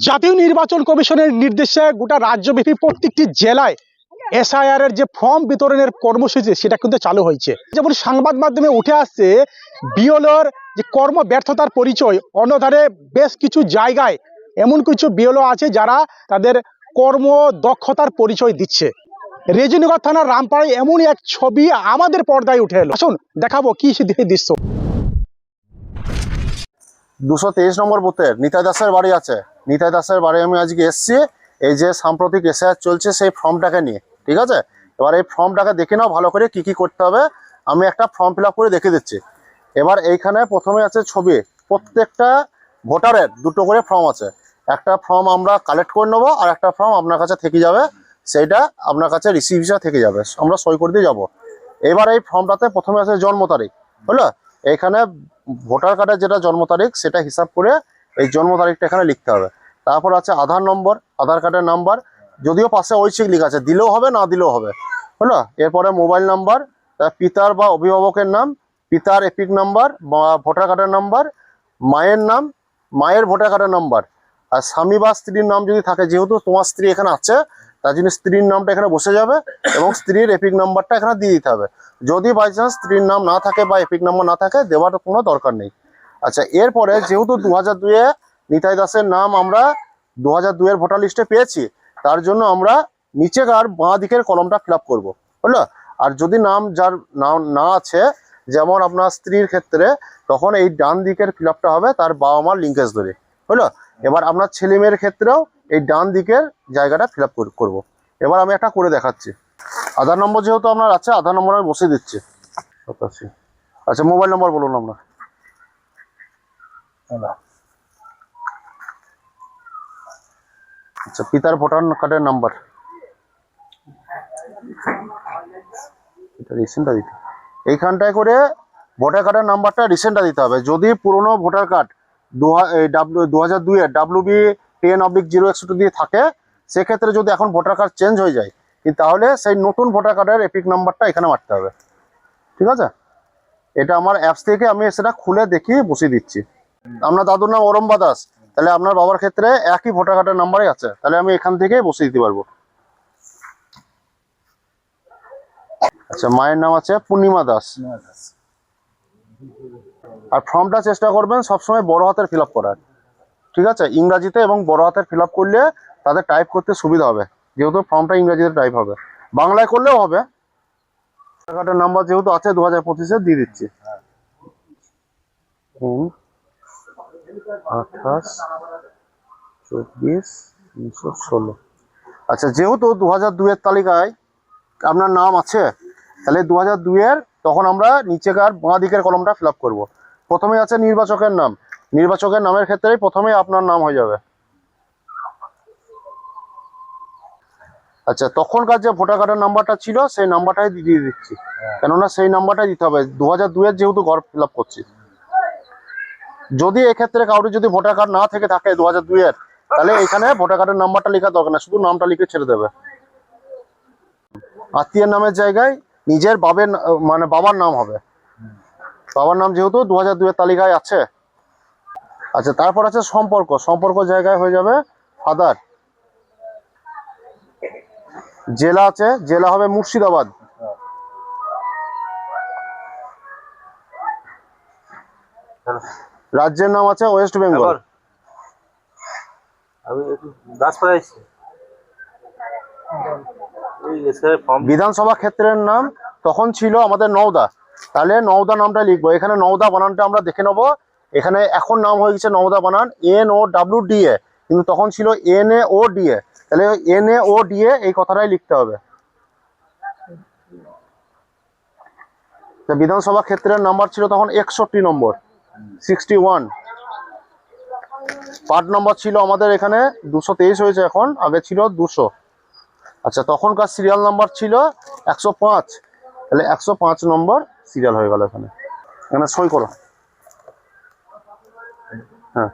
জাতীয় নির্বাচন কমিশনের নির্দেশে গোটা রাজ্যব্যাপী প্রত্যেকটি জেলায় এসআইআর এর যে ফর্ম বিতরণের কর্মসূচি, সেটা কিন্তু চালু হয়েছে। যেমন সংবাদ মাধ্যমে উঠে আসছে বিওলোর যে কর্ম ব্যর্থতার পরিচয়, অন্যধারে বেশ কিছু জায়গায় এমন কিছু বিওলো আছে যারা তাদের কর্ম দক্ষতার পরিচয় দিচ্ছে। রেজিনগর থানার রামপাড়ায় এমন এক ছবি আমাদের পর্দায় উঠে এলো। আসুন, দেখাবো কি দৃশ্য। দুশো তেইশ নম্বর বুথের নিতাই দাসের বাড়ি আছে। নিতাই দাসের বাড়ি আমি আজকে এসছি। এই যে সাম্প্রতিক এসআর চলছে সেই ফর্মটাকে নিয়ে, ঠিক আছে? এবার এই ফর্মটাকে দেখে নাও ভালো করে কি কি করতে হবে। আমি একটা ফর্ম ফিল করে দেখে দিচ্ছি। এবার এইখানে প্রথমে আছে ছবি। প্রত্যেকটা ভোটারের দুটো করে ফর্ম আছে। একটা ফর্ম আমরা কালেক্ট করে নেব আর একটা ফর্ম আপনার কাছে থেকে যাবে। সেইটা আপনার কাছে রিসিভ হিসাবে থেকে যাবে। আমরা সই করে দিয়ে যাব। এবার এই ফর্মটাতে প্রথমে আছে জন্ম তারিখ হলো এইখানে ভোটার কার্ডের যেটা জন্ম তারিখ, সেটা হিসাব করে এই জন্ম তারিখটা এখানে লিখতে হবে। তারপর আছে আধার নম্বর, আধার কার্ডের নাম্বার। যদিও পাশে ঐচ্ছিক লেখা আছে, দিলেও হবে, না দিলেও হবে। হলো? এরপরে মোবাইল নাম্বার, তার পিতার বা অভিভাবকের নাম, পিতার এপিক নাম্বার বা ভোটার কার্ডের নাম্বার, মায়ের নাম, মায়ের ভোটার কার্ডের নাম্বার। আর স্বামী বা স্ত্রীর নাম যদি থাকে, যেহেতু তোমার স্ত্রী এখানে আছে তার জন্য স্ত্রীর নামটা এখানে বসে যাবে এবং স্ত্রীর এপিক নাম্বারটা এখানে দিয়ে দিতে হবে। যদি বাই চান্স স্ত্রীর নাম না থাকে বা এপিক নাম্বার না থাকে, দেওয়ার কোনো দরকার নেই। আচ্ছা এরপরে যেহেতু দু হাজার দুয়ে নিতাই দাসের নাম আমরা দু হাজার দুয়ের ভোটার লিস্টে পেয়েছি, তার জন্য আমরা নিচেকার বাঁ দিকের কলমটা ফিল আপ করব হলো আর যদি নাম যার নাম না আছে, যেমন আপনার স্ত্রীর ক্ষেত্রে, তখন এই ডান দিকের ফিল হবে তার বাবা মার লিঙ্কেজ ধরে হলো এবার আপনার ছেলে মেয়ের ক্ষেত্রেও এই ডান দিকের জায়গাটা ফিল আপ করব। এবার আমি একটা করে দেখাচ্ছি। আধার নম্বর যেহেতু আপনার আছে, আধার নম্বর আমি বসিয়ে দিচ্ছি। সাতাশি আচ্ছা মোবাইল নম্বর বলুন আপনার। আচ্ছা পিতার ভোটার কার্ডের নাম্বার। রিসেন্টটা দিতে এইখানটায় করে ভোটার কার্ডের নাম্বারটা রিসেন্টটা দিতে হবে। যদি পুরনো ভোটার কার্ড দু হাজার দুইয়ের W B ten oblique zero একশো দিয়ে থাকে সেক্ষেত্রে যদি এখন ভোটার কার্ড চেঞ্জ হয়ে যায় কিন্তু তাহলে সেই নতুন ভোটার কার্ডের এপিক নাম্বারটা এখানে মারতে হবে। ঠিক আছে? এটা আমার অ্যাপস থেকে আমি সেটা খুলে দেখিয়ে বসিয়ে দিচ্ছি। আপনার দাদুর নাম অরম্বা দাস। তাহলে আপনার বাবার ক্ষেত্রে একই ভোটার কার্ডের নাম্বারই আছে। তাহলে আমি এখান থেকেই বসিয়ে দিতে পারব। আচ্ছা মায়ের নাম আছে পূর্ণিমা দাস। আর ফর্মটা চেষ্টা করবেন সবসময় বড় হাতের ফিল আপ করার। ঠিক আছে? ইংরাজিতে এবং বড় হাতের ফিল করলে তাদের টাইপ করতে সুবিধা হবে। যেহেতু ফর্মটা ইংরাজিতে টাইপ হবে। বাংলায় করলেও হবে। কার্ডের নাম্বার যেহেতু আছে দু হাজার পঁচিশে দিয়ে দিচ্ছি। আঠাশ, চব্বিশ, তিনশো ষোলো। আচ্ছা যেহেতু দু হাজার দুয়ের তালিকায় আপনার নাম আছে, তাহলে দু হাজার দুয়ের তখন আমরা নিচেকার বাঁ দিকের কলমটা ফিল আপ করব। প্রথমে আছে নির্বাচকের নাম। নির্বাচকের নামের ক্ষেত্রেই প্রথমে আপনার নাম হয়ে যাবে। আচ্ছা তখনকার যে ভোটার কার্ডের নাম্বারটা ছিল সেই নাম্বারটাই দিয়ে দিচ্ছি। কেননা সেই নাম্বারটাই দিতে হবে। দু হাজার দুয়ের যেহেতু ঘর ফিল আপ করছি। যদি এক্ষেত্রে কাউরি যদি ভোটার কার্ড না থেকে থাকে দু হাজার দুইয়ের তাহলে এখানে ভোটার কার্ডের নাম্বারটা লেখার দরকার না শুধু নামটা লিখে ছেড়ে দেবে। আত্মীয়ের নামের জায়গায় নিজের বাবের মানে বাবার নাম হবে। বাবার নাম যেহেতু দু হাজার দুইয়ের তালিকায় আছে আচ্ছা তারপর আছে সম্পর্ক। সম্পর্ক জায়গায় হয়ে যাবে ফাদার। জেলা আছে জেলা হবে মুর্শিদাবাদ। রাজ্যের নাম আছে ওয়েস্ট বেঙ্গল। বিধানসভা ক্ষেত্রের নাম তখন ছিল আমাদের নওদা। তাহলে নওদা নামটা লিখব। এখানে নওদা বানানটা আমরা দেখে নেব। এখানে এখন নাম হয়ে গেছে নওদা বানান, N O W D A. কিন্তু তখন ছিল N A O D A. তাহলে N A O D A এই কথাটাই লিখতে হবে। বিধানসভা ক্ষেত্রের নাম্বার ছিল তখন একষট্টি নম্বর, সিক্সটি ওয়ান। পার্ট নাম্বার ছিল আমাদের এখানে দুশো তেইশ হয়েছে এখন, আগে ছিল দুশো। আচ্ছা তখনকার সিরিয়াল নাম্বার ছিল একশো পাঁচ। তাহলে একশো পাঁচ নম্বর সিরিয়াল হয়ে গেল এখানে। এখানে সই করো। হ্যাঁ